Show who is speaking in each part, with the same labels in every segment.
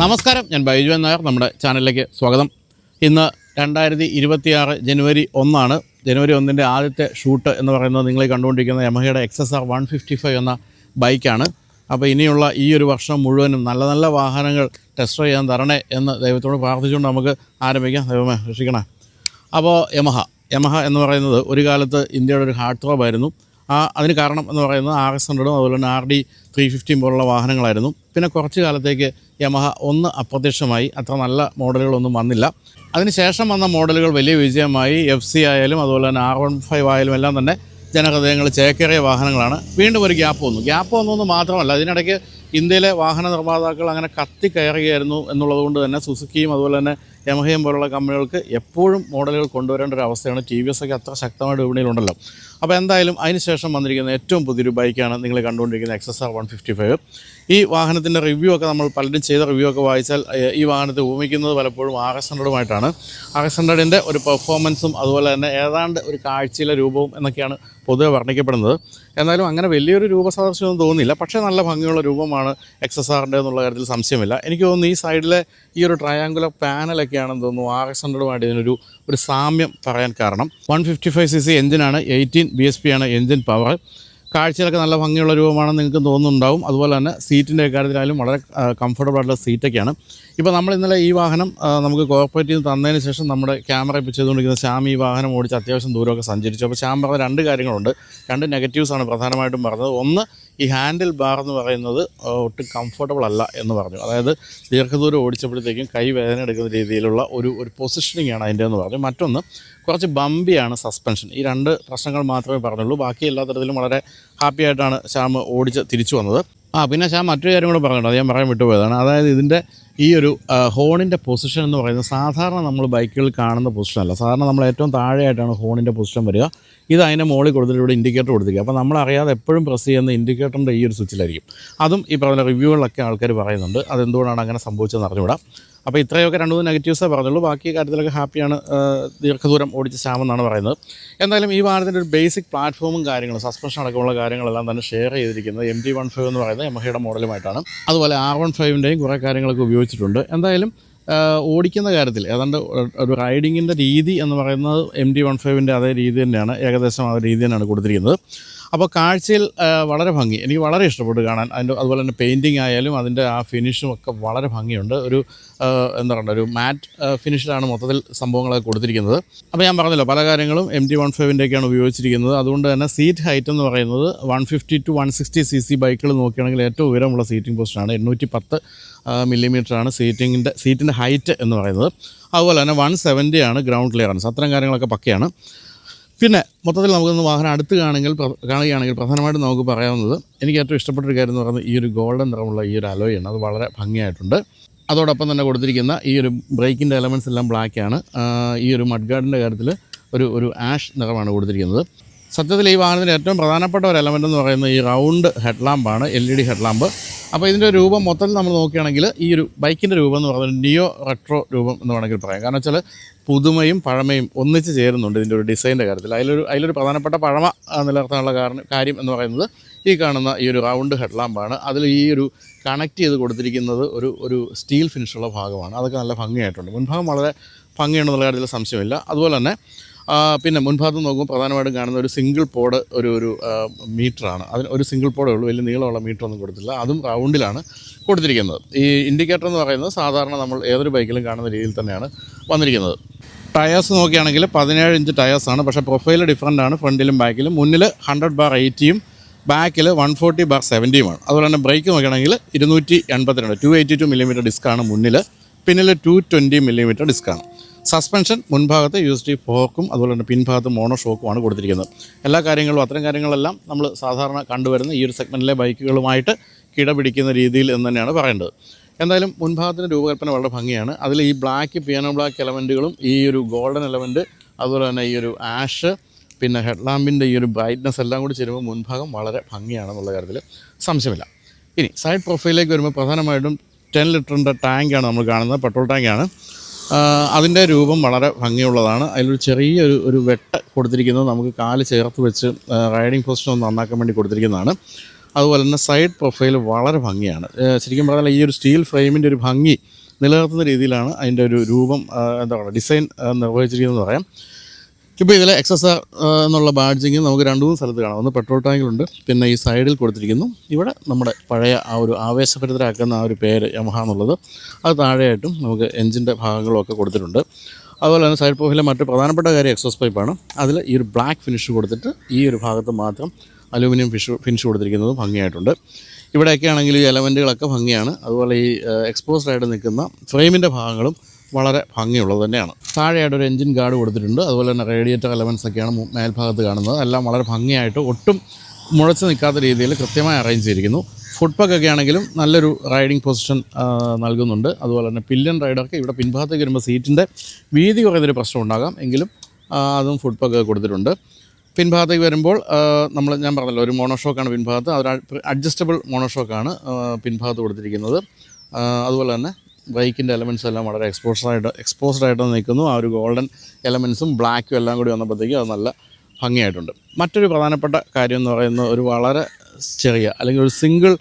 Speaker 1: നമസ്കാരം ഞാൻ ബൈജു നായർ നമ്മുടെ ചാനലിലേക്ക് സ്വാഗതം. ഇന്ന് രണ്ടായിരത്തി ഇരുപത്തിയാറ് ജനുവരി ഒന്നാണ്. ജനുവരി ഒന്നിന്റെ ആദ്യത്തെ ഷൂട്ട് എന്ന് പറയുന്നത് നിങ്ങൾ കണ്ടുകൊണ്ടിരിക്കുന്ന യമഹയുടെ X S R one fifty five എന്ന ബൈക്കാണ്. അപ്പോൾ ഇനിയുള്ള ഈ ഒരു വർഷം മുഴുവനും നല്ല നല്ല വാഹനങ്ങൾ ടെസ്റ്റ് ചെയ്യാൻ തരണേ എന്ന് ദൈവത്തോട് പ്രാർത്ഥിച്ചുകൊണ്ട് നമുക്ക് ആരംഭിക്കാം. ദൈവമേ രക്ഷിക്കണേ. അപ്പോൾ യമഹ യമഹ എന്ന് പറയുന്നത് ഒരു കാലത്ത് ഇന്ത്യയുടെ ഒരു ഹാർട്ട് ത്രോബ് ആയിരുന്നു ആ അതിന് കാരണം എന്ന് പറയുന്നത് ആർ എസ് ഹൺഡ്രഡും അതുപോലെ തന്നെ ആർ ഡി ത്രീ ഫിഫ്റ്റിയും പോലുള്ള വാഹനങ്ങളായിരുന്നു. പിന്നെ കുറച്ച് കാലത്തേക്ക് യമഹ ഒന്ന് അപ്രത്യക്ഷമായി. അത്ര നല്ല മോഡലുകളൊന്നും വന്നില്ല. അതിനുശേഷം വന്ന മോഡലുകൾ വലിയ വിജയമായി. എഫ് സി ആയാലും അതുപോലെ തന്നെ ആർ വൺ ഫൈവ് ആയാലും എല്ലാം തന്നെ ജനഹൃദയങ്ങൾ ചേക്കേറിയ വാഹനങ്ങളാണ്. വീണ്ടും ഒരു ഗ്യാപ്പ് വന്നു. ഗ്യാപ്പ് വന്നു മാത്രമല്ല അതിനിടയ്ക്ക് ഇന്ത്യയിലെ വാഹന നിർമ്മാതാക്കൾ അങ്ങനെ കത്തി കയറുകയായിരുന്നു എന്നുള്ളത് കൊണ്ട് തന്നെ സുസുക്കിയും അതുപോലെ തന്നെ യമഹയും പോലുള്ള കമ്പനികൾക്ക് എപ്പോഴും മോഡലുകൾ കൊണ്ടുവരേണ്ട ഒരു അവസ്ഥയാണ് ടി വി എസ് ഒക്കെ അത്ര ശക്തമായിട്ട് വിപണിയിലുണ്ടല്ലോ. അപ്പോൾ എന്തായാലും അതിനുശേഷം വന്നിരിക്കുന്ന ഏറ്റവും പുതിയൊരു ബൈക്കാണ് നിങ്ങൾ കണ്ടുകൊണ്ടിരിക്കുന്ന X S R one fifty five ഈ വാഹനത്തിന്റെ റിവ്യൂ ഒക്കെ നമ്മൾ പലരും ചെയ്ത റിവ്യൂ ഒക്കെ വായിച്ചാൽ ഈ വാഹനത്തെ ഉപമിക്കുന്നത് പലപ്പോഴും ആർ ഹൺഡ്രഡുമായിട്ടാണ് ആർ ഹൺഡ്രഡിന്റെ ഒരു പെർഫോമൻസും അതുപോലെ തന്നെ ഏതാണ്ട് ഒരു കാഴ്ചയിലെ രൂപവും എന്നൊക്കെയാണ് പൊതുവെ വർണിക്കപ്പെടുന്നത്. എന്നാലും അങ്ങനെ വലിയൊരു രൂപസാദൃശ്യമൊന്നും തോന്നുന്നില്ല പക്ഷേ നല്ല ഭംഗിയുള്ള രൂപമാണ് എക്സ് എസ് ആറിന്റെ എന്നുള്ള കാര്യത്തിൽ സംശയമില്ല. എനിക്ക് തോന്നുന്നു ഈ സൈഡിലെ ഈ ഒരു ട്രയാങ്കുലർ പാനലൊക്കെയാണെന്ന് തോന്നുന്നു. ആർ എക്സ് ഹൺഡ്രഡുമായിട്ട് ഇതിനൊരു ഒരു സാമ്യം പറയാൻ കാരണം. One fifty five C C എഞ്ചിനാണ് എയ്റ്റീൻ ബി എസ് പി ആണ് എഞ്ചിൻ പവർ കാഴ്ചയിലൊക്കെ നല്ല ഭംഗിയുള്ള രൂപമാണെന്ന് നിങ്ങൾക്ക് തോന്നുന്നുണ്ടാവും. അതുപോലെ തന്നെ സീറ്റിന്റെ കാര്യത്തിലായാലും വളരെ കംഫർട്ടബിൾ ആയിട്ടുള്ള സീറ്റൊക്കെയാണ് ഇപ്പോൾ നമ്മൾ ഇന്നലെ ഈ വാഹനം നമുക്ക് കോർപ്പറേറ്റീവ് തന്നതിന് ശേഷം നമ്മുടെ ക്യാമറ ഇപ്പോൾ ചെയ്തുകൊണ്ടിരിക്കുന്ന ശ്യാം ഈ വാഹനം ഓടിച്ച് അത്യാവശ്യം ദൂരമൊക്കെ സഞ്ചരിച്ചു. അപ്പോൾ ശ്യാം പറഞ്ഞ രണ്ട് കാര്യങ്ങളുണ്ട്. രണ്ട് നെഗറ്റീവ്സാണ് പ്രധാനമായിട്ടും പറഞ്ഞത്. ഒന്ന് ഈ ഹാൻഡിൽ ബാർ എന്ന് പറയുന്നത് ഒട്ടും കംഫർട്ടബിൾ അല്ല എന്ന് പറഞ്ഞു. അതായത് ദീർഘദൂരം ഓടിച്ചപ്പോഴത്തേക്കും കൈ വേദന എടുക്കുന്ന രീതിയിലുള്ള ഒരു ഒരു പൊസിഷനിങ് ആണ് അതിന്റെ എന്ന് പറഞ്ഞു. മറ്റൊന്ന് കുറച്ച് ബമ്പിയാണ് സസ്പെൻഷൻ ഈ രണ്ട് പ്രശ്നങ്ങൾ മാത്രമേ പറഞ്ഞുള്ളൂ. ബാക്കി എല്ലാ തരത്തിലും വളരെ ഹാപ്പി ആയിട്ടാണ് ശ്യാം ഓടിച്ച് തിരിച്ചു വന്നത്. ആ പിന്നെ ഞാൻ മറ്റൊരു കാര്യം കൂടെ അത് ഞാൻ പറയാൻ വിട്ടുപോയതാണ്. അതായത് ഇതിന്റെ ഈ ഒരു ഹോണിന്റെ പൊസിഷൻ എന്ന് പറയുന്നത് സാധാരണ നമ്മൾ ബൈക്കുകളിൽ കാണുന്ന പൊസിഷൻ അല്ല. സാധാരണ നമ്മൾ ഏറ്റവും താഴെയായിട്ടാണ് ഹോണിന്റെ പൊസിഷൻ വരിക. ഇത് അതിന്റെ മുകളിൽ കൊടുത്തിട്ട് ഇവിടെ ഇൻഡിക്കേറ്റർ കൊടുത്തിരിക്കുക. അപ്പോൾ നമ്മൾ അറിയാതെ എപ്പോഴും പ്രസ് ചെയ്യുന്ന ഇൻഡിക്കേറ്ററിന്റെ ഈ ഒരു സ്വിച്ചിലായിരിക്കും അതും ഈ പറഞ്ഞ റിവ്യൂകളിലൊക്കെ ആൾക്കാർ പറയുന്നുണ്ട്. അതെന്തുകൊണ്ടാണ് അങ്ങനെ സംഭവിച്ചതെന്ന് അറിഞ്ഞുകൂടാ. അപ്പോൾ ഇത്രയൊക്കെ രണ്ട് മൂന്ന് നെഗറ്റീവ്സേ പറഞ്ഞുള്ളൂ. ബാക്കി കാര്യത്തിലൊക്കെ ഹാപ്പിയാണ് ദീർഘദൂരം ഓടിച്ച ശ്യാമെന്നാണ് പറയുന്നത്. എന്തായാലും ഈ വാഹനത്തിന്റെ ഒരു ബേസിക് പ്ലാറ്റ്ഫോമും കാര്യങ്ങളും സസ്പെൻഷൻ അടക്കമുള്ള കാര്യങ്ങളെല്ലാം തന്നെ ഷെയർ ചെയ്തിരിക്കുന്നത് എം ടി വൺ ഫൈവ് എന്ന് പറയുന്ന എമഹയുടെ മോഡലുമായിട്ടാണ്. അതുപോലെ ആർ വൺ ഫൈവിന്റെയും കുറേ കാര്യങ്ങളൊക്കെ ഉപയോഗിച്ചിട്ടുണ്ട്. എന്തായാലും ഓടിക്കുന്ന കാര്യത്തിൽ ഏതാണ്ട് ഒരു റൈഡിങ്ങിന്റെ രീതി എന്ന് പറയുന്നത് എം ടി വൺ ഫൈവിന്റെ അതേ രീതി തന്നെയാണ് ഏകദേശം ആ രീതി തന്നെയാണ് കൊടുത്തിരിക്കുന്നത്. അപ്പോൾ കാഴ്ചയിൽ വളരെ ഭംഗി. എനിക്ക് വളരെ ഇഷ്ടപ്പെട്ടു കാണാൻ. അതിന്റെ അതുപോലെ തന്നെ പെയിന്റിങ് ആയാലും അതിന്റെ ആ ഫിനിഷും ഒക്കെ വളരെ ഭംഗിയുണ്ട്. ഒരു എന്താ പറയുക ഒരു മാറ്റ് ഫിനിഷിലാണ് മൊത്തത്തിൽ സംഭവങ്ങളൊക്കെ കൊടുത്തിരിക്കുന്നത്. അപ്പോൾ ഞാൻ പറഞ്ഞല്ലോ പല കാര്യങ്ങളും എം ടി വൺ ഫൈവിന്റെയൊക്കെയാണ് ഉപയോഗിച്ചിരിക്കുന്നത്. അതുകൊണ്ട് തന്നെ സീറ്റ് ഹൈറ്റ് എന്ന് പറയുന്നത് one fifty two one sixty C C ബൈക്കുകൾ നോക്കുകയാണെങ്കിൽ ഏറ്റവും ഉയരമുള്ള സീറ്റിംഗ് പോസ്റ്റാണ് എണ്ണൂറ്റി പത്ത് മില്ലിമീറ്ററാണ് സീറ്റിങ്ങിന്റെ സീറ്റിന്റെ ഹൈറ്റ് എന്ന് പറയുന്നത്. അതുപോലെ തന്നെ വൺ സെവന്റി ആണ് ഗ്രൗണ്ട് ക്ലിയറൻസ് അത്തരം കാര്യങ്ങളൊക്കെ പക്കയാണ്. പിന്നെ മൊത്തത്തിൽ നമുക്കൊന്ന് വാഹനം അടുത്ത് കാണുമെങ്കിൽ കാണുകയാണെങ്കിൽ പ്രധാനമായിട്ടും നമുക്ക് പറയാവുന്നത് എനിക്ക് ഏറ്റവും ഇഷ്ടപ്പെട്ട ഒരു കാര്യം എന്ന് പറയുന്നത് ഈ ഒരു ഗോൾഡൻ നിറമുള്ള ഈ ഒരു അലോയാണ് അത് വളരെ ഭംഗിയായിട്ടുണ്ട്. അതോടൊപ്പം തന്നെ കൊടുത്തിരിക്കുന്ന ഈ ഒരു ബ്രേക്കിന്റെ എലമെന്റ്സ് എല്ലാം ബ്ലാക്കാണ് ഈ ഒരു മഡ് ഗാർഡിന്റെ കാര്യത്തിൽ ഒരു ഒരു ആഷ് നിറമാണ് കൊടുത്തിരിക്കുന്നത്. സത്യത്തിൽ ഈ വാഹനത്തിന്റെ ഏറ്റവും പ്രധാനപ്പെട്ട ഒരു എലമെന്റ് എന്ന് പറയുന്നത് ഈ റൗണ്ട് ഹെഡ്ലാമ്പാണ് എൽ ഇ ഡി ഹെഡ്ലാമ്പ് അപ്പോൾ ഇതിന്റെ രൂപം മൊത്തത്തിൽ നമ്മൾ നോക്കുകയാണെങ്കിൽ ഈ ഒരു ബൈക്കിന്റെ രൂപം എന്ന് പറയുന്നത് നിയോ റെട്രോ രൂപം എന്ന് വേണമെങ്കിൽ പറയാം. കാരണം വെച്ചാൽ പുതുമയും പഴമയും ഒന്നിച്ച് ചേരുന്നുണ്ട് ഇതിന്റെ ഒരു ഡിസൈന്റെ കാര്യത്തിൽ. അതിലൊരു അതിലൊരു പ്രധാനപ്പെട്ട പഴമ നിലനിർത്താനുള്ള കാരണം കാര്യം എന്ന് പറയുന്നത് ഈ കാണുന്ന ഈ ഒരു റൗണ്ട് ഹെഡ്ലാമ്പാണ്. അതിൽ ഈ ഒരു കണക്ട് ചെയ്ത് കൊടുത്തിരിക്കുന്നത് ഒരു ഒരു സ്റ്റീൽ ഫിനിഷുള്ള ഭാഗമാണ്. അതൊക്കെ നല്ല ഭംഗിയായിട്ടുണ്ട്. മുൻഭാഗം വളരെ ഭംഗിയുണ്ടെന്നുള്ള കാര്യത്തിൽ സംശയമില്ല. അതുപോലെ തന്നെ പിന്നെ മുൻഭാഗത്ത് നോക്കുമ്പോൾ പ്രധാനമായിട്ടും കാണുന്ന ഒരു സിംഗിൾ പോഡ് ഒരു ഒരു മീറ്ററാണ് അതിന് ഒരു സിംഗിൾ പോഡേ ഉള്ളൂ. വലിയ നീളമുള്ള മീറ്റർ ഒന്നും കൊടുത്തില്ല അതും റൗണ്ടിലാണ് കൊടുത്തിരിക്കുന്നത്. ഈ ഇൻഡിക്കേറ്റർ എന്ന് പറയുന്നത് സാധാരണ നമ്മൾ ഏതൊരു ബൈക്കിലും കാണുന്ന രീതിയിൽ തന്നെയാണ് വന്നിരിക്കുന്നത്. ടയേഴ്സ് നോക്കുകയാണെങ്കിൽ പതിനേഴ് ഇഞ്ച് ടയേഴ്സാണ് പക്ഷേ പ്രൊഫൈൽ ഡിഫറന്റ് ആണ്. ഫ്രണ്ടിലും ബാക്കിലും മുന്നിൽ ഹൺഡ്രഡ് ബാർ എയ്റ്റിയും ബാക്കിൽ വൺ ഫോർട്ടി ബാർ സെവന്റിയുമാണ് അതുപോലെ തന്നെ ബ്രേക്ക് നോക്കുകയാണെങ്കിൽ ഇരുന്നൂറ്റി എൺപത്തിരണ്ട് ടു എയ്റ്റി ടു മില്ലിമീറ്റർ ഡിസ്ക്കാണ് മുന്നിൽ. പിന്നിൽ ടു ട്വന്റി മില്ലിമീറ്റർ ഡിസ്ക്കാണ് സസ്പെൻഷൻ മുൻഭാഗത്ത് യു എസ് ഡി ഫോക്കും അതുപോലെ തന്നെ പിൻഭാഗത്ത് മോണോ ഷോക്കുമാണ് കൊടുത്തിരിക്കുന്നത്. എല്ലാ കാര്യങ്ങളും അത്തരം കാര്യങ്ങളെല്ലാം നമ്മൾ സാധാരണ കണ്ടുവരുന്ന ഈ ഒരു സെഗ്മെന്റിലെ ബൈക്കുകളുമായിട്ട് കിടപിടിക്കുന്ന രീതിയിൽ എന്ന് തന്നെയാണ് പറയേണ്ടത്. എന്തായാലും മുൻഭാഗത്തിന്റെ രൂപകൽപ്പന വളരെ ഭംഗിയാണ്. അതിൽ ഈ ബ്ലാക്ക് പിയാനോ ബ്ലാക്ക് എലമെന്റുകളും ഈ ഒരു ഗോൾഡൻ എലമെന്റ് അതുപോലെ തന്നെ ഈ ഒരു ആഷ് പിന്നെ ഹെഡ്ലാമ്പിന്റെ ഈ ഒരു ബ്രൈറ്റ്നെസ് എല്ലാം കൂടി ചേരുമ്പോൾ മുൻഭാഗം വളരെ ഭംഗിയാണെന്നുള്ള കാര്യത്തിൽ സംശയമില്ല. ഇനി സൈഡ് പ്രൊഫൈലിലേക്ക് വരുമ്പോൾ പ്രധാനമായിട്ടും ടെൻ ലിറ്ററിന്റെ ടാങ്കാണ് നമ്മൾ കാണുന്നത് പെട്രോൾ ടാങ്കാണ് അതിന്റെ രൂപം വളരെ ഭംഗിയുള്ളതാണ്. അതിലൊരു ചെറിയൊരു ഒരു വെട്ട കൊടുത്തിരിക്കുന്നത് നമുക്ക് കാൽ ചേർത്ത് വെച്ച് റൈഡിംഗ് പൊസിഷൻ ഒന്ന് നന്നാക്കാൻ വേണ്ടി കൊടുത്തിരിക്കുന്നതാണ്. അതുപോലെ തന്നെ സൈഡ് പ്രൊഫൈൽ വളരെ ഭംഗിയാണ്. ശരിക്കും പറഞ്ഞാൽ ഈ ഒരു സ്റ്റീൽ ഫ്രെയിമിന്റെ ഒരു ഭംഗി നിലനിർത്തുന്ന രീതിയിലാണ് അതിന്റെ ഒരു രൂപം എന്താ പറയുക ഡിസൈൻ നിർവഹിച്ചിരിക്കുന്നതെന്ന് പറയാം. ഇപ്പോൾ ഇതിലെ എക്സസ് എന്നുള്ള ബാഡ്ജിങ് നമുക്ക് രണ്ട് മൂന്ന് സ്ഥലത്ത് കാണാം. ഒന്ന് പെട്രോൾ ടാങ്കിലുണ്ട് പിന്നെ ഈ സൈഡിൽ കൊടുത്തിരിക്കുന്നു. ഇവിടെ നമ്മുടെ പഴയ ആ ഒരു ആവേശഭരിതരാക്കുന്ന ആ ഒരു പേര് യമഹ എന്നുള്ളത്. അത് താഴെയായിട്ടും നമുക്ക് എഞ്ചിന്റെ ഭാഗങ്ങളൊക്കെ കൊടുത്തിട്ടുണ്ട്. അതുപോലെ തന്നെ സൈഡ് പ്രൊഫൈലിലെ മറ്റു പ്രധാനപ്പെട്ട കാര്യം എക്സോസ് പൈപ്പാണ് അതിൽ ഈ ഒരു ബ്ലാക്ക് ഫിനിഷ് കൊടുത്തിട്ട് ഈ ഒരു ഭാഗത്ത് മാത്രം അലൂമിനിയം ഫിഷ് ഫിനിഷ് കൊടുത്തിരിക്കുന്നത് ഭംഗിയായിട്ടുണ്ട്. ഇവിടെയൊക്കെ ആണെങ്കിൽ ഈ എലമെന്റുകളൊക്കെ ഭംഗിയാണ്. അതുപോലെ ഈ എക്സ്പോസ്ഡ് ആയിട്ട് നിൽക്കുന്ന ഫ്രെയിമിന്റെ ഭാഗങ്ങളും വളരെ ഭംഗിയുള്ളത് തന്നെയാണ്. താഴെയായിട്ട് ഒരു എഞ്ചിൻ ഗാർഡ് കൊടുത്തിട്ടുണ്ട്. അതുപോലെ തന്നെ റേഡിയേറ്റർ എലമെൻസ് ഒക്കെയാണ് മേൽഭാഗത്ത് കാണുന്നത്. എല്ലാം വളരെ ഭംഗിയായിട്ട് ഒട്ടും മുഴച്ച് നിൽക്കാത്ത രീതിയിൽ കൃത്യമായി അറേഞ്ച് ചെയ്തിരിക്കുന്നു. ഒക്കെ ആണെങ്കിലും നല്ലൊരു റൈഡിംഗ് പൊസിഷൻ നൽകുന്നുണ്ട്. അതുപോലെ തന്നെ പില്ലൻ റൈഡർക്ക് ഇവിടെ പിൻഭാഗത്തേക്ക് വരുമ്പോൾ സീറ്റിന്റെ വീതി കുറയുന്നൊരു പ്രശ്നം ഉണ്ടാകാം. എങ്കിലും അതും ഫുഡ് പക്ക് കൊടുത്തിട്ടുണ്ട്. പിൻഭാഗത്തേക്ക് വരുമ്പോൾ നമ്മൾ ഞാൻ പറഞ്ഞല്ലോ ഒരു മോണോഷോക്കാണ് പിൻഭാഗത്ത്. അതൊരു അഡ്ജസ്റ്റബിൾ മോണോഷോക്കാണ് പിൻഭാഗത്ത് കൊടുത്തിരിക്കുന്നത്. അതുപോലെ തന്നെ ബൈക്കിന്റെ എലമെന്റ്സ് എല്ലാം വളരെ എക്സ്പോസ്ഡ് ആയിട്ട് എക്സ്പോസ്ഡ് ആയിട്ട് നിൽക്കുന്നു. ആ ഒരു ഗോൾഡൻ എലമെൻസും ബ്ലാക്കും എല്ലാം കൂടി വന്നപ്പോഴത്തേക്കും അത് നല്ല ഭംഗിയായിട്ടുണ്ട്. മറ്റൊരു പ്രധാനപ്പെട്ട കാര്യം എന്ന് പറയുന്നത് ഒരു വളരെ ചെറിയ അല്ലെങ്കിൽ ഒരു സിംഗിൾ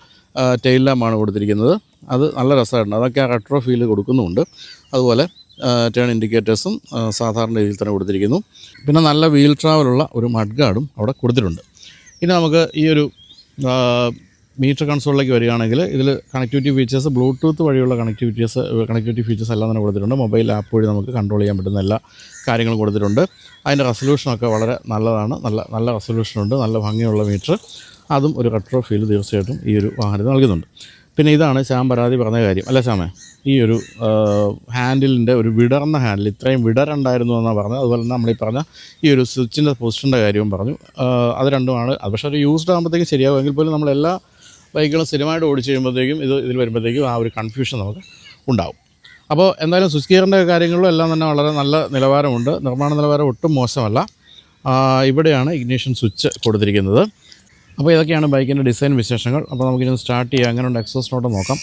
Speaker 1: ടെയിൽ ലാമ്പാണ് കൊടുത്തിരിക്കുന്നത്. അത് നല്ല രസമായിട്ടുണ്ട്. അതൊക്കെ ആ റെട്രോ ഫീൽ കൊടുക്കുന്നുമുണ്ട്. അതുപോലെ ടേൺ ഇൻഡിക്കേറ്റേഴ്സും സാധാരണ രീതിയിൽ തന്നെ കൊടുത്തിരിക്കുന്നു. പിന്നെ നല്ല വീൽ ട്രാവലുള്ള ഒരു മഡ് ഗാർഡും അവിടെ കൊടുത്തിട്ടുണ്ട്. ഇനി നമുക്ക് ഈ ഒരു മീറ്റർ കൺസോളിലേക്ക് വരികയാണെങ്കിൽ ഇതിൽ കണക്ടിവിറ്റി ഫീച്ചേഴ്സ് ബ്ലൂടൂത്ത് വഴിയുള്ള കണക്ടിവിറ്റീസ് കണക്ടിവിറ്റി ഫീച്ചേഴ്സ് എല്ലാം തന്നെ കൊടുത്തിട്ടുണ്ട്. മൊബൈൽ ആപ്പ് വഴി നമുക്ക് കൺട്രോൾ ചെയ്യാൻ പറ്റുന്ന എല്ലാ കാര്യങ്ങളും കൊടുത്തിട്ടുണ്ട്. അതിന്റെ റെസൊല്യൂഷനൊക്കെ വളരെ നല്ലതാണ്. നല്ല നല്ല റെസൊല്യൂഷനുണ്ട് നല്ല ഭംഗിയുള്ള മീറ്റർ അതും ഒരു റെട്രോ ഫീൽ തീർച്ചയായിട്ടും ഈ ഒരു വാഹനത്തിന് നൽകുന്നുണ്ട്. പിന്നെ ഇതാണ് ശ്യാം പരാതി പറഞ്ഞ കാര്യം. അല്ല ശ്യാമേ? ഈ ഒരു ഹാൻഡിലിന്റെ ഒരു വിടർന്ന ഹാൻഡിൽ ഇത്രയും വിടരുണ്ടായിരുന്നു എന്നാണ് പറഞ്ഞത്. അതുപോലെ തന്നെ നമ്മളീ പറഞ്ഞ ഈ ഒരു സ്വിച്ചിന്റെ പൊസിഷന്റെ കാര്യവും പറഞ്ഞു. അത് രണ്ടുമാണ്. പക്ഷേ ഒരു യൂസ്ഡ് ആകുമ്പോഴത്തേക്കും ശരിയാകുമെങ്കിൽ പോലും നമ്മളെല്ലാ ബൈക്കുകളും സ്ഥിരമായിട്ട് ഓടിച്ചു കഴിയുമ്പോഴത്തേക്കും ഇത് ഇതിൽ വരുമ്പോഴത്തേക്കും ആ ഒരു കൺഫ്യൂഷൻ നമുക്ക് ഉണ്ടാവും. അപ്പോൾ എന്തായാലും സുസ്കീറിന്റെ കാര്യങ്ങളിലും എല്ലാം തന്നെ വളരെ നല്ല നിലവാരമുണ്ട്. നിർമ്മാണ നിലവാരം ഒട്ടും മോശമല്ല. ഇവിടെയാണ് ഇഗ്നീഷൻ സ്വിച്ച് കൊടുത്തിരിക്കുന്നത്. അപ്പോൾ ഇതൊക്കെയാണ് ബൈക്കിന്റെ ഡിസൈൻ വിശേഷങ്ങൾ. അപ്പോൾ നമുക്കിനി സ്റ്റാർട്ട് ചെയ്യാം. അങ്ങനെയുണ്ട് എക്സോസ് നോട്ട് നോക്കാം.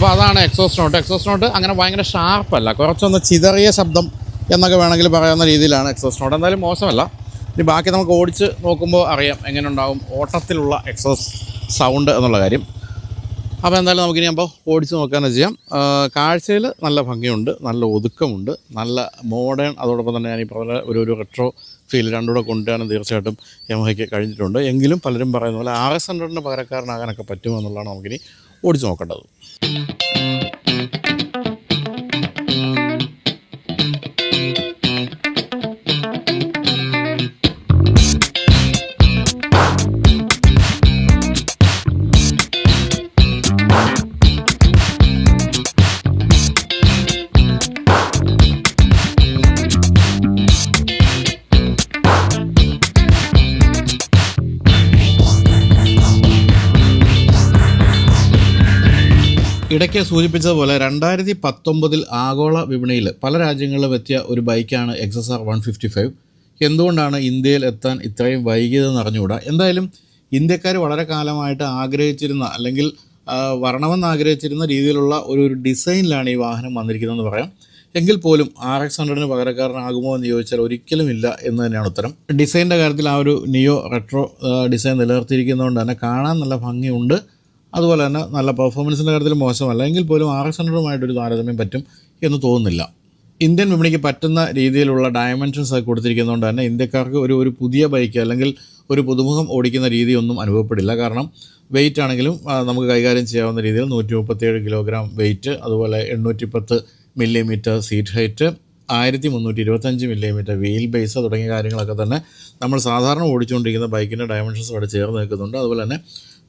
Speaker 1: അപ്പോൾ അതാണ് എക്സോസ് നോട്ട് എക്സോസ് നോട്ട് അങ്ങനെ ഭയങ്കര ഷാർപ്പല്ല കുറച്ചൊന്ന് ചിതറിയ ശബ്ദം എന്നൊക്കെ വേണമെങ്കിൽ പറയുന്ന രീതിയിലാണ് എക്സോസ് നോട്ട് എന്തായാലും മോശമല്ല. ഇനി ബാക്കി നമുക്ക് ഓടിച്ച് നോക്കുമ്പോൾ അറിയാം എങ്ങനെ ഉണ്ടാവും ഓട്ടത്തിലുള്ള എക്സോസ് സൗണ്ട് എന്നുള്ള കാര്യം. അപ്പോൾ എന്തായാലും നമുക്കിനി അപ്പോൾ ഓടിച്ച് നോക്കാമെന്ന് ചെയ്യാം. കാഴ്ചയിൽ നല്ല ഭംഗിയുണ്ട് നല്ല ഒതുക്കമുണ്ട് നല്ല മോഡേൺ അതോടൊപ്പം തന്നെ ഞാൻ ഈ പറഞ്ഞ ഒരു ഒരു റെട്രോ ഫീൽ രണ്ടുകൂടെ കൊണ്ടുവരാനും തീർച്ചയായിട്ടും യമഹയ്ക്ക് കഴിഞ്ഞിട്ടുണ്ട്. എങ്കിലും പലരും പറയുന്ന പോലെ ആർ എസ് ഹൺഡ്രഡിന്റെ പകരക്കാരനാകാനൊക്കെ പറ്റുമെന്നുള്ളതാണ് നമുക്കിനി ഓടിച്ച് നോക്കേണ്ടത് ഇടയ്ക്ക് സൂചിപ്പിച്ചതുപോലെ രണ്ടായിരത്തി പത്തൊമ്പതിൽ ആഗോള വിപണിയിൽ പല രാജ്യങ്ങളിലും എത്തിയ ഒരു ബൈക്കാണ് X S R one fifty five. എന്തുകൊണ്ടാണ് ഇന്ത്യയിൽ എത്താൻ ഇത്രയും വൈകിയതെന്ന് അറിഞ്ഞുകൂടാ? എന്തായാലും ഇന്ത്യക്കാർ വളരെ കാലമായിട്ട് ആഗ്രഹിച്ചിരുന്ന അല്ലെങ്കിൽ വരണമെന്ന് ആഗ്രഹിച്ചിരുന്ന രീതിയിലുള്ള ഒരു ഒരു ഡിസൈനിലാണ് ഈ വാഹനം വന്നിരിക്കുന്നതെന്ന് പറയാം. എങ്കിൽ പോലും ആർ എക്സ് ഹൺഡ്രഡിന് പകരക്കാരനാകുമോ എന്ന് ചോദിച്ചാൽ ഒരിക്കലും ഇല്ല എന്ന് തന്നെയാണ് ഉത്തരം. ഡിസൈന്റെ കാര്യത്തിൽ ആ ഒരു നിയോ റെട്രോ ഡിസൈൻ നിലനിർത്തിയിരിക്കുന്നതുകൊണ്ട് തന്നെ കാണാൻ നല്ല ഭംഗിയുണ്ട്. അതുപോലെ തന്നെ നല്ല പെർഫോമൻസിന്റെ കാര്യത്തിൽ മോശമല്ല. എങ്കിൽ പോലും ആർ എക്സ് ഹൺഡ്രഡുമായിട്ടൊരു താരതമ്യം പറ്റും എന്ന് തോന്നുന്നില്ല. ഇന്ത്യൻ വിപണിക്ക് പറ്റുന്ന രീതിയിലുള്ള ഡയമെൻഷൻസ് ഒക്കെ കൊടുത്തിരിക്കുന്നതുകൊണ്ട് തന്നെ ഇന്ത്യക്കാർക്ക് ഒരു ഒരു പുതിയ ബൈക്ക് അല്ലെങ്കിൽ ഒരു പുതുമുഖം ഓടിക്കുന്ന രീതിയൊന്നും അനുഭവപ്പെടില്ല. കാരണം വെയിറ്റ് ആണെങ്കിലും നമുക്ക് കൈകാര്യം ചെയ്യാവുന്ന രീതിയിൽ നൂറ്റി മുപ്പത്തിയേഴ് കിലോഗ്രാം വെയിറ്റ് അതുപോലെ എണ്ണൂറ്റി പത്ത് മില്ലിമീറ്റർ സീറ്റ് ഹൈറ്റ് ആയിരത്തി മുന്നൂറ്റി ഇരുപത്തഞ്ച് മില്ലിമീറ്റർ വീൽ ബേസ് തുടങ്ങിയ കാര്യങ്ങളൊക്കെ തന്നെ നമ്മൾ സാധാരണ ഓടിച്ചുകൊണ്ടിരിക്കുന്ന ബൈക്കിന്റെ ഡയമെൻഷൻസ് അവിടെ ചേർന്ന് നിൽക്കുന്നുണ്ട്. അതുപോലെ തന്നെ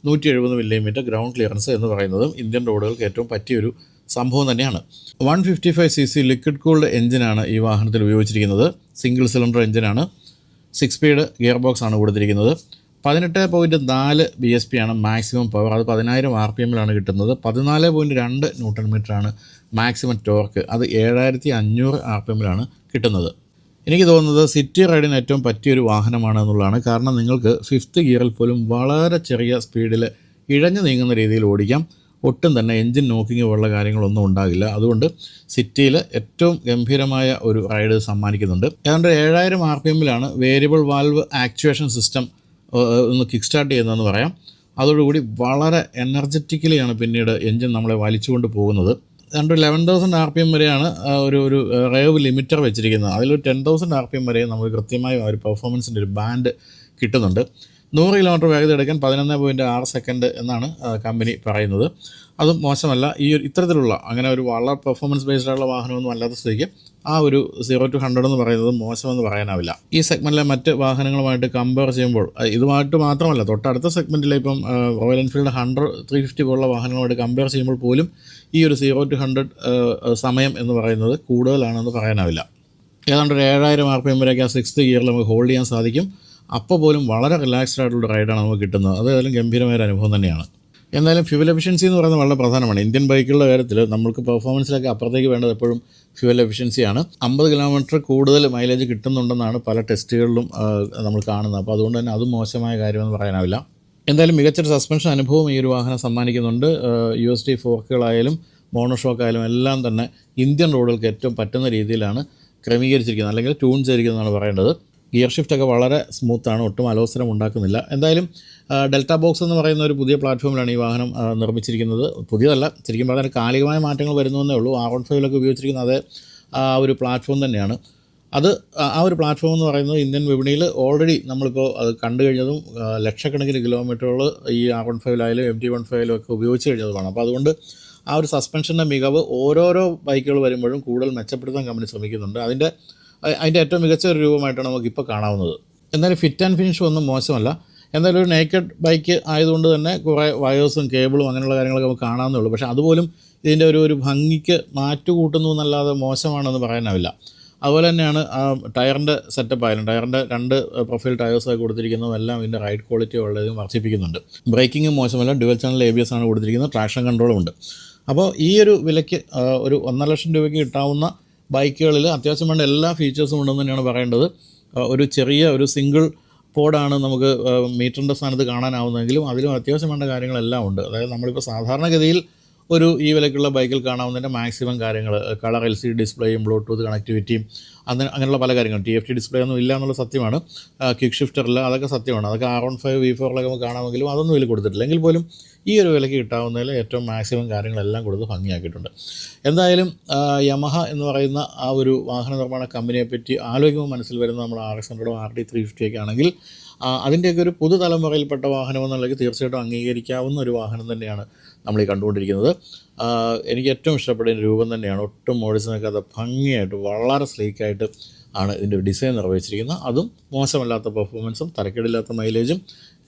Speaker 1: നൂറ്റി എഴുപത് മില്ലിമീറ്റർ ഗ്രൗണ്ട് ക്ലിയറൻസ് എന്ന് പറയുന്നതും ഇന്ത്യൻ റോഡുകൾക്ക് ഏറ്റവും പറ്റിയൊരു സംഭവം തന്നെയാണ്. One fifty five C C liquid cooled എഞ്ചിനാണ് ഈ വാഹനത്തിൽ ഉപയോഗിച്ചിരിക്കുന്നത്. സിംഗിൾ സിലിണ്ടർ എഞ്ചിനാണ്. സിക്സ് സ്പീഡ് ഗിയർ ബോക്സ് ആണ് കൊടുത്തിരിക്കുന്നത്. പതിനെട്ട് പോയിന്റ് നാല് ബി എസ് പി ആണ് മാക്സിമം പവർ. അത് പതിനായിരം ആർ പി എമ്മിലാണ് കിട്ടുന്നത്. പതിനാല് പോയിന്റ് രണ്ട് ന്യൂട്ടൺ മീറ്ററാണ് മാക്സിമം ടോർക്ക്. അത് ഏഴായിരത്തി അഞ്ഞൂറ് ആർ പി എമ്മിലാണ് കിട്ടുന്നത്. എനിക്ക് തോന്നുന്നത് സിറ്റി റൈഡിന് ഏറ്റവും പറ്റിയൊരു വാഹനമാണ് എന്നുള്ളതാണ്. കാരണം നിങ്ങൾക്ക് ഫിഫ്ത്ത് ഗിയറിൽ പോലും വളരെ ചെറിയ സ്പീഡിൽ ഇഴഞ്ഞു നീങ്ങുന്ന രീതിയിൽ ഓടിക്കാം. ഒട്ടും തന്നെ എൻജിൻ നോക്കിങ് പോലുള്ള കാര്യങ്ങളൊന്നും ഉണ്ടാകില്ല. അതുകൊണ്ട് സിറ്റിയിൽ ഏറ്റവും ഗംഭീരമായ ഒരു റൈഡ് സമ്മാനിക്കുന്നുണ്ട്. ഏതാണ്ട് ഏഴായിരം ആർ പി എമ്മിലാണ് വേരിയബിൾ വാൽവ് ആക്ച്വേഷൻ സിസ്റ്റം ഒന്ന് കിക്ക് സ്റ്റാർട്ട് ചെയ്യുന്നതെന്ന് പറയാം. അതോടുകൂടി വളരെ എനർജറ്റിക്കലിയാണ് പിന്നീട് എൻജിൻ നമ്മളെ വലിച്ചുകൊണ്ട് പോകുന്നത്. രണ്ട് eleven thousand R P M വരെയാണ് ഒരു ഒരു റേവ് ലിമിറ്റർ വെച്ചിരിക്കുന്നത്. അതിലൊരു ten thousand R P M വരെ നമുക്ക് കൃത്യമായി ഒരു പെർഫോമൻസിന്റെ ഒരു ബാൻഡ് കിട്ടുന്നുണ്ട്. നൂറ് കിലോമീറ്റർ വേഗത എടുക്കാൻ പതിനൊന്ന് പോയിന്റ് ആറ് സെക്കൻഡ് എന്നാണ് കമ്പനി പറയുന്നത്. അതും മോശമല്ല. ഈ ഒരു ഇത്തരത്തിലുള്ള അങ്ങനെ ഒരു വളരെ പെർഫോമൻസ് ബേസ്ഡ് ആയിട്ടുള്ള വാഹനമൊന്നും അല്ലാത്ത സ്ഥിതിക്ക് ആ ഒരു സീറോ ടു ഹൺഡ്രഡ് എന്ന് പറയുന്നത് മോശമെന്ന് പറയാനാവില്ല. ഈ സെഗ്മെന്റിലെ മറ്റ് വാഹനങ്ങളുമായിട്ട് കമ്പയർ ചെയ്യുമ്പോൾ ഇതുമായിട്ട് മാത്രമല്ല തൊട്ടടുത്ത സെഗ്മെന്റിലെ ഇപ്പം Royal Enfield hundred three fifty പോലുള്ള വാഹനങ്ങളുമായിട്ട് കമ്പയർ ചെയ്യുമ്പോൾ പോലും ഈ ഒരു സീറോ ടു ഹൺഡ്രഡ് സമയം എന്ന് പറയുന്നത് കൂടുതലാണെന്ന് പറയാനാവില്ല. ഏതാണ്ട് ഒരു ഏഴായിരം ആർ പി എം വരെയൊക്കെ ആ സിക്സ്ത് ഗിയറിൽ നമുക്ക് ഹോൾഡ് ചെയ്യാൻ സാധിക്കും. അപ്പോൾ പോലും വളരെ റിലാക്സ്ഡ് ആയിട്ടുള്ള റൈഡാണ് നമുക്ക് കിട്ടുന്നത്. അത് ഏതായാലും ഗംഭീരമായ ഒരു അനുഭവം തന്നെയാണ്. എന്തായാലും ഫ്യൂവൽ എഫിഷ്യൻസി എന്ന് പറയുന്നത് വളരെ പ്രധാനമാണ്. ഇന്ത്യൻ ബൈക്കുകളുടെ കാര്യത്തിൽ നമുക്ക് പെർഫോമൻസിലൊക്കെ അപ്പുറത്തേക്ക് വേണ്ടത് എപ്പോഴും ഫ്യൂവൽ എഫിഷ്യൻസിയാണ് അമ്പത് കിലോമീറ്റർ കൂടുതൽ മൈലേജ് കിട്ടുന്നുണ്ടെന്നാണ് പല ടെസ്റ്റുകളിലും നമ്മൾ കാണുന്നത്. അപ്പോൾ അതുകൊണ്ട് തന്നെ അതും മോശമായ കാര്യമെന്ന് പറയാനാവില്ല. എന്തായാലും മികച്ചൊരു സസ്പെൻഷൻ അനുഭവം ഈ ഒരു വാഹനം സമ്മാനിക്കുന്നുണ്ട്. യു എസ് ഡി ഫോർക്കുകളായാലും മോണോഷോക്കായാലും എല്ലാം തന്നെ ഇന്ത്യൻ റോഡുകൾക്ക് ഏറ്റവും പറ്റുന്ന രീതിയിലാണ് ക്രമീകരിച്ചിരിക്കുന്നത്. അല്ലെങ്കിൽ ട്യൂൺ ചെയ്തിരിക്കുന്നതാണ് പറയേണ്ടത്. ഗിയർ ഷിഫ്റ്റ് ഒക്കെ വളരെ സ്മൂത്താണ് ഒട്ടും അലോസരം ഉണ്ടാക്കുന്നില്ല. എന്തായാലും ഡെൽറ്റ ബോക്സ് എന്ന് പറയുന്ന ഒരു പുതിയ പ്ലാറ്റ്ഫോമിലാണ് ഈ വാഹനം നിർമ്മിച്ചിരിക്കുന്നത്. പുതിയതല്ല. ശരിക്കും പറഞ്ഞാൽ കാലികമായ മാറ്റങ്ങൾ വരുന്നതെന്നേ ഉള്ളൂ. ആർ വൺ ഫൈവിലൊക്കെ ഉപയോഗിച്ചിരിക്കുന്ന അതേ ആ ഒരു പ്ലാറ്റ്ഫോം തന്നെയാണ്. അത് ആ- ഒരു പ്ലാറ്റ്ഫോം എന്ന് പറയുന്നത് ഇന്ത്യൻ വിപണിയിൽ ഓൾറെഡി നമ്മളിപ്പോൾ അത് കണ്ടു കഴിഞ്ഞതും ലക്ഷക്കണക്കിന് കിലോമീറ്ററുകൾ ഈ ആർ വൺ ഫൈവിലായാലും എം ടി വൺ ഫൈവിലും ഒക്കെ ഉപയോഗിച്ച് കഴിഞ്ഞതുമാണ്. അപ്പോൾ അതുകൊണ്ട് ആ ഒരു സസ്പെൻഷന്റെ മികവ് ഓരോരോ ബൈക്കുകൾ വരുമ്പോഴും കൂടുതൽ മെച്ചപ്പെടുത്താൻ കമ്പനി ശ്രമിക്കുന്നുണ്ട്. അതിന്റെ അതിന്റെ ഏറ്റവും മികച്ച ഒരു രൂപമായിട്ടാണ് നമുക്കിപ്പോൾ കാണാവുന്നത്. എന്നാലും ഫിറ്റ് ആൻഡ് ഫിനിഷ് ഒന്നും മോശമല്ല. എന്തായാലും ഒരു നേക്കഡ് ബൈക്ക് ആയതുകൊണ്ട് തന്നെ കുറേ വയേഴ്സും കേബിളും അങ്ങനെയുള്ള കാര്യങ്ങളൊക്കെ നമുക്ക് കാണാവുന്നേ ഉള്ളൂ. പക്ഷേ അതുപോലും ഇതിന്റെ ഒരു ഒരു ഭംഗിക്ക് മാറ്റുകൂട്ടുന്നു എന്നല്ലാതെ മോശമാണെന്ന് പറയാനാവില്ല. അതുപോലെ തന്നെയാണ് ആ ടയറിന്റെ സെറ്റപ്പ് ആയാലും ടയറിന്റെ രണ്ട് പ്രൊഫൈൽ ടയേഴ്സൊക്കെ കൊടുത്തിരിക്കുന്നതും എല്ലാം ഇതിന്റെ റൈഡ് ക്വാളിറ്റി വളരെയധികം വർദ്ധിപ്പിക്കുന്നുണ്ട്. ബ്രേക്കിംഗ് മോശമല്ല dual channel A B S ആണ് കൊടുത്തിരിക്കുന്നത് ട്രാക്ഷൻ കൺട്രോളും ഉണ്ട്. അപ്പോൾ ഈ ഒരു വിലയ്ക്ക് ഒരു ഒന്നര ലക്ഷം രൂപയ്ക്ക് കിട്ടാവുന്ന ബൈക്കുകളിൽ അത്യാവശ്യം വേണ്ട എല്ലാ ഫീച്ചേഴ്സും ഉണ്ടെന്ന് തന്നെയാണ് പറയേണ്ടത്. ഒരു ചെറിയ ഒരു സിംഗിൾ പോഡാണ് നമുക്ക് മീറ്ററിന്റെ സ്ഥാനത്ത് കാണാനാവുന്നതെങ്കിലും അതിലും അത്യാവശ്യം വേണ്ട കാര്യങ്ങളെല്ലാം ഉണ്ട്. അതായത് നമ്മളിപ്പോൾ സാധാരണഗതിയിൽ ഒരു ഈ വിലക്കുള്ള ബൈക്കിൽ കാണാവുന്നതിന്റെ മാക്സിമം കാര്യങ്ങൾ കളർ എൽ സി ഡിസ്പ്ലേയും ബ്ലൂടൂത്ത് കണക്ടിവിറ്റിയും അങ്ങനെ അങ്ങനെയുള്ള പല കാര്യങ്ങളും. ടി എഫ് ടി ഡിസ്പ്ലേ ഒന്നും ഇല്ല എന്നുള്ള സത്യമാണ്. കിക്ക് ഷിഫ്റ്ററില്ല അതൊക്കെ സത്യമാണ്. അതൊക്കെ ആർ വൺ ഫൈവ് വി ഫോറിലൊക്കെ നമുക്ക് കാണാമെങ്കിലും അതൊന്നും ഇതിൽ കൊടുത്തിട്ടില്ല. എങ്കിൽ പോലും ഈ ഒരു വിലയ്ക്ക് കിട്ടാവുന്നതിൽ ഏറ്റവും മാക്സിമം കാര്യങ്ങളെല്ലാം കൊടുത്ത് ഭംഗിയാക്കിയിട്ടുണ്ട്. എന്തായാലും യമഹ എന്ന് പറയുന്ന ആ ഒരു വാഹന നിർമ്മാണ കമ്പനിയെപ്പറ്റി ആലോചിക്കുമ്പോൾ മനസ്സിൽ വരുന്ന നമ്മുടെ ആർ എക്സ് ഹൺഡ്രഡോ ആർ ഡി ത്രീ ഫിഫ്റ്റിയൊക്കെ ആണെങ്കിൽ അതിന്റെയൊക്കെ ഒരു പുതുതലമുറയിൽപ്പെട്ട വാഹനം എന്നുള്ളത് തീർച്ചയായിട്ടും അംഗീകരിക്കാവുന്ന ഒരു വാഹനം തന്നെയാണ് നമ്മൾ ഈ കണ്ടുകൊണ്ടിരിക്കുന്നത്. എനിക്ക് ഏറ്റവും ഇഷ്ടപ്പെട്ട രൂപം തന്നെയാണ് ഒട്ടും മോഡിച്ച് നിൽക്കാത്ത ഭംഗിയായിട്ട് വളരെ സ്ലീക്കായിട്ട് ആണ് ഇതിന്റെ ഡിസൈൻ നിർവഹിച്ചിരിക്കുന്നത്. അതും മോശമല്ലാത്ത പെർഫോമൻസും തരക്കേടില്ലാത്ത മൈലേജും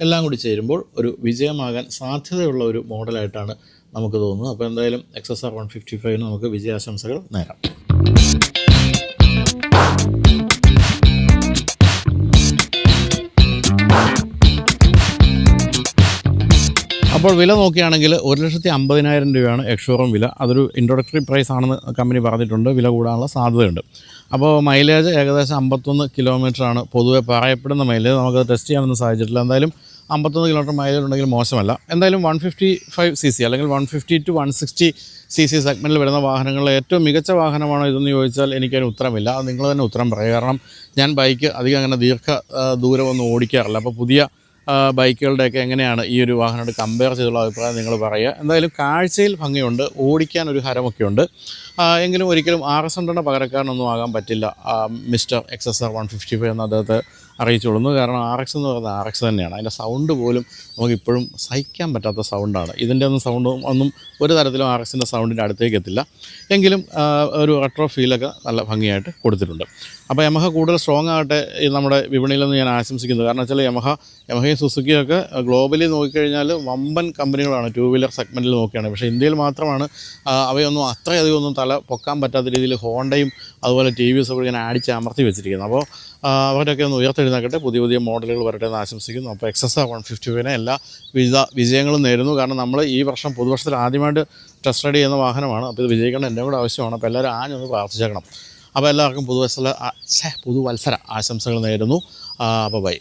Speaker 1: എല്ലാം കൂടി ചേരുമ്പോൾ ഒരു വിജയമാകാൻ സാധ്യതയുള്ള ഒരു മോഡലായിട്ടാണ് നമുക്ക് തോന്നുന്നത്. അപ്പോൾ എന്തായാലും X S R one fifty ഫൈവിന് നമുക്ക് വിജയാശംസകൾ നേരാം. അപ്പോൾ വില നോക്കുകയാണെങ്കിൽ ഒരു ലക്ഷത്തി അമ്പതിനായിരം രൂപയാണ് എക്സ്ഷോറൂം വില. അതൊരു ഇൻട്രൊഡക്ടറി പ്രൈസ് ആണെന്ന് കമ്പനി പറഞ്ഞിട്ടുണ്ട്. വില കൂടാനുള്ള സാധ്യതയുണ്ട്. അപ്പോൾ മൈലേജ് ഏകദേശം അമ്പത്തൊന്ന് കിലോമീറ്ററാണ് പൊതുവെ പറയപ്പെടുന്ന മൈലേജ് നമുക്ക് ടെസ്റ്റ് ചെയ്യാനൊന്നും സാധിച്ചിട്ടില്ല. എന്തായാലും അമ്പത്തൊന്ന് കിലോമീറ്റർ മൈലേജ് ഉണ്ടെങ്കിൽ മോശമല്ല. എന്തായാലും one fifty five C C അല്ലെങ്കിൽ one fifty to one sixty C C സെഗ്മെന്റിൽ വരുന്ന വാഹനങ്ങളിൽ ഏറ്റവും മികച്ച വാഹനമാണോ ഇതെന്ന് ചോദിച്ചാൽ എനിക്കതിന് ഉത്തരമില്ല. അത് നിങ്ങൾ തന്നെ ഉത്തരം പറയുക കാരണം ഞാൻ ബൈക്ക് അധികം അങ്ങനെ ദീർഘ ദൂരമൊന്നും ഓടിക്കാറില്ല. അപ്പോൾ പുതിയ ബൈക്കുകളുടെയൊക്കെ എങ്ങനെയാണ് ഈ ഒരു വാഹനമായിട്ട് കമ്പയർ ചെയ്തുള്ള അഭിപ്രായം നിങ്ങൾ പറയുക? എന്തായാലും കാഴ്ചയിൽ ഭംഗിയുണ്ട് ഓടിക്കാൻ ഒരു ഹരമൊക്കെ ഉണ്ട് എങ്കിലും ഒരിക്കലും ആർ എസ് ഹൺഡ്രഡിന്റെ പകരക്കാരനൊന്നും ആകാൻ പറ്റില്ല. Mister X S R one fifty five എന്ന് അദ്ദേഹത്തെ അറിയിച്ചുകൊള്ളുന്നു. കാരണം ആർ എക്സ് എന്ന് പറയുന്നത് ആർ എക്സ് തന്നെയാണ്. അതിന്റെ സൗണ്ട് പോലും നമുക്കിപ്പോഴും സഹിക്കാൻ പറ്റാത്ത സൗണ്ടാണ് ഇതിന്റെ ഒന്നും സൗണ്ട് ഒന്നും ഒരു തരത്തിലും ആർ എക്സിന്റെ സൗണ്ടിന്റെ അടുത്തേക്ക് എത്തില്ല. എങ്കിലും ഒരു റെട്രോ ഫീലൊക്കെ നല്ല ഭംഗിയായിട്ട് കൊടുത്തിട്ടുണ്ട്. അപ്പോൾ യമഹ കൂടുതൽ സ്ട്രോങ് ആകട്ടെ ഈ നമ്മുടെ വിപണിയിലെന്ന് ഞാൻ ആശംസിക്കുന്നത് കാരണം വെച്ചാൽ യമഹ യമഹയും സുസുക്കിയൊക്കെ ഗ്ലോബലി നോക്കിക്കഴിഞ്ഞാൽ വമ്പൻ കമ്പനികളാണ്. ടൂ വീലർ സെഗ്മെന്റിൽ നോക്കിയാണ്. പക്ഷേ ഇന്ത്യയിൽ മാത്രമാണ് അവയൊന്നും അത്രയധികം ഒന്നും തല പൊക്കാൻ പറ്റാത്ത രീതിയിൽ ഹോണ്ടയും അതുപോലെ ടി വി എസൊക്കെ ഇങ്ങനെ അടിച്ച് അമർത്തി വെച്ചിരിക്കുന്നത് അപ്പോൾ അവരൊക്കെ ഒന്ന് ഉയർത്തെഴുന്നേക്കട്ടെ പുതിയ പുതിയ മോഡലുകൾ വരട്ടെ എന്ന് ആശംസിക്കുന്നു. അപ്പോൾ X S R one fifty ഫൈവിനെ എല്ലാ വിജ വിജയങ്ങളും നേരുന്നു. കാരണം നമ്മൾ ഈ വർഷം പുതുവർഷത്തിൽ ആദ്യമായിട്ട് ടെസ്റ്റ് റൈഡ് ചെയ്യുന്ന വാഹനമാണ്. അപ്പോൾ ഇത് വിജയിക്കേണ്ട എന്റെ കൂടെ ആവശ്യമാണ്. അപ്പോൾ എല്ലാവരും ആഞ്ഞൊന്ന് പ്രാർത്ഥിച്ചേക്കണം. അപ്പോൾ എല്ലാവർക്കും പുതുവത്സര പുതുവത്സര ആശംസകൾ നേരുന്നു. അപ്പോൾ ബൈ.